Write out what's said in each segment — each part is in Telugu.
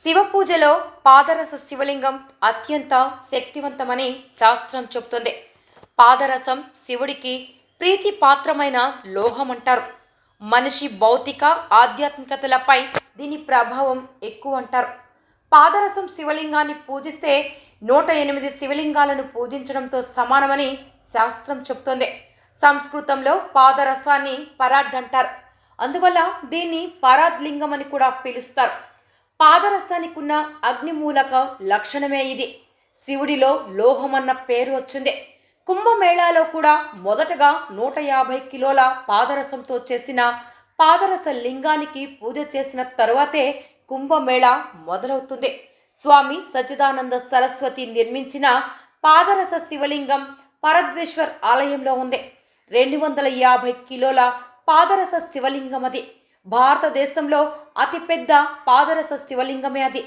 శివ పూజలో పాదరస శివలింగం అత్యంత శక్తివంతమని శాస్త్రం చెబుతుంది. పాదరసం శివుడికి ప్రీతి పాత్రమైన లోహం అంటారు మనిషి భౌతిక ఆధ్యాత్మికతలపై దీని ప్రభావం ఎక్కువ అంటారు పాదరసం శివలింగాన్ని పూజిస్తే నూట ఎనిమిది శివలింగాలను పూజించడంతో సమానమని శాస్త్రం చెబుతోంది. సంస్కృతంలో పాదరసాన్ని పరాడ్ అంటారు అందువల్ల దీన్ని పరాద్లింగం అని కూడా పిలుస్తారు. పాదరసానికి ఉన్న అగ్నిమూలక లక్షణమే ఇది. శివుడిలో లోహమన్న పేరు వచ్చింది. కుంభమేళాలో కూడా మొదటగా నూట యాభై కిలోల పాదరసంతో చేసిన పాదరస లింగానికి పూజ చేసిన తరువాతే కుంభమేళా మొదలవుతుంది. స్వామి సచ్చిదానంద సరస్వతి నిర్మించిన పాదరస శివలింగం పరద్వేశ్వర్ ఆలయంలో ఉంది. రెండు వందల యాభై కిలోల పాదరస శివలింగం అది భారతదేశంలో అతిపెద్ద పాదరస శివలింగమే అది.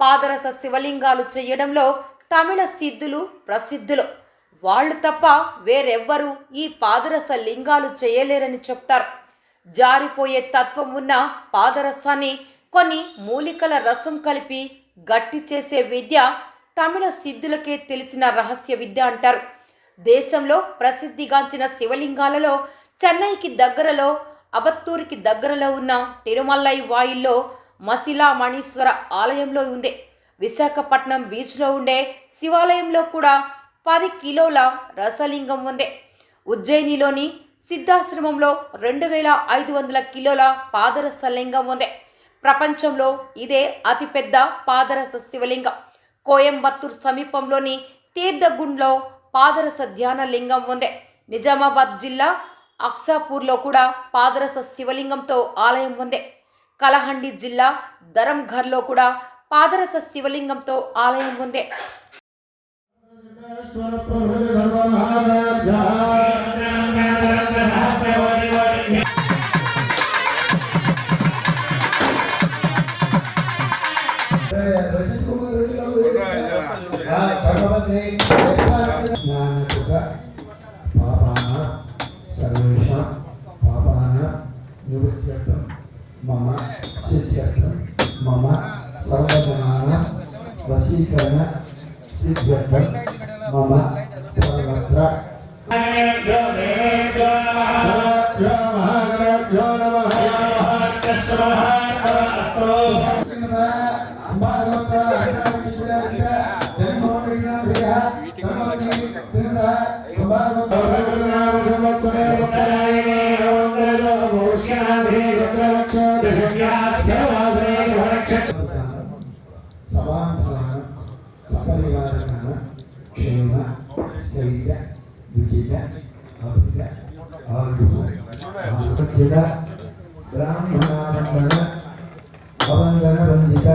పాదరస శివలింగాలు చేయడంలో తమిళ సిద్ధులు ప్రసిద్ధులు. వాళ్ళు తప్ప వేరెవ్వరూ ఈ పాదరస లింగాలు చేయలేరని చెప్తారు. జారిపోయే తత్వం ఉన్న పాదరసాన్ని కొన్ని మూలికల రసం కలిపి గట్టి చేసే విద్య తమిళ సిద్ధులకే తెలిసిన రహస్య విద్య అంటారు. దేశంలో ప్రసిద్ధిగాంచిన శివలింగాలలో చెన్నైకి దగ్గరలో అబత్తూరికి దగ్గరలో ఉన్న తిరుమల్లై వాయిల్లో మసిలా మణీశ్వర ఆలయంలో ఉంది విశాఖపట్నం బీచ్లో ఉండే శివాలయంలో కూడా పది కిలోల రసలింగం ఉంది. ఉజ్జయినిలోని సిద్ధాశ్రమంలో రెండు వేల ఐదు వందల కిలోల పాదరస లింగం ఉంది. ప్రపంచంలో ఇదే అతిపెద్ద పాదరస శివలింగం. కోయంబత్తూర్ సమీపంలోని తీర్థగుండ్లో పాదరస ధ్యాన లింగం ఉంది. నిజామాబాద్ జిల్లా అక్సాపూర్లో కూడా పాదరస శివలింగంతో ఆలయం ఉంది. కలహండి జిల్లా ధరంఘర్లో కూడా పాదరస శివలింగంతో ఆలయం ఉంది. భగవతి నివృత్త్యర్థం. మమ సిద్ధ్యర్థం. మమ సర్వజనాన వశీకరణ సిద్ధ్యర్థం. మమ సర్వత్ర. సర్వభ్యో విజయ అభిజ ఆయువు ఆరోగ్యద బ్రాహ్మణానందన అవందన వందిత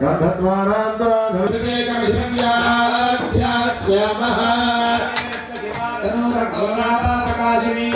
गंधद्वारांतराधर्षेकमिषंज्ञानाभ्यास्यामः तन्मृगोरापाप्रकाशिनी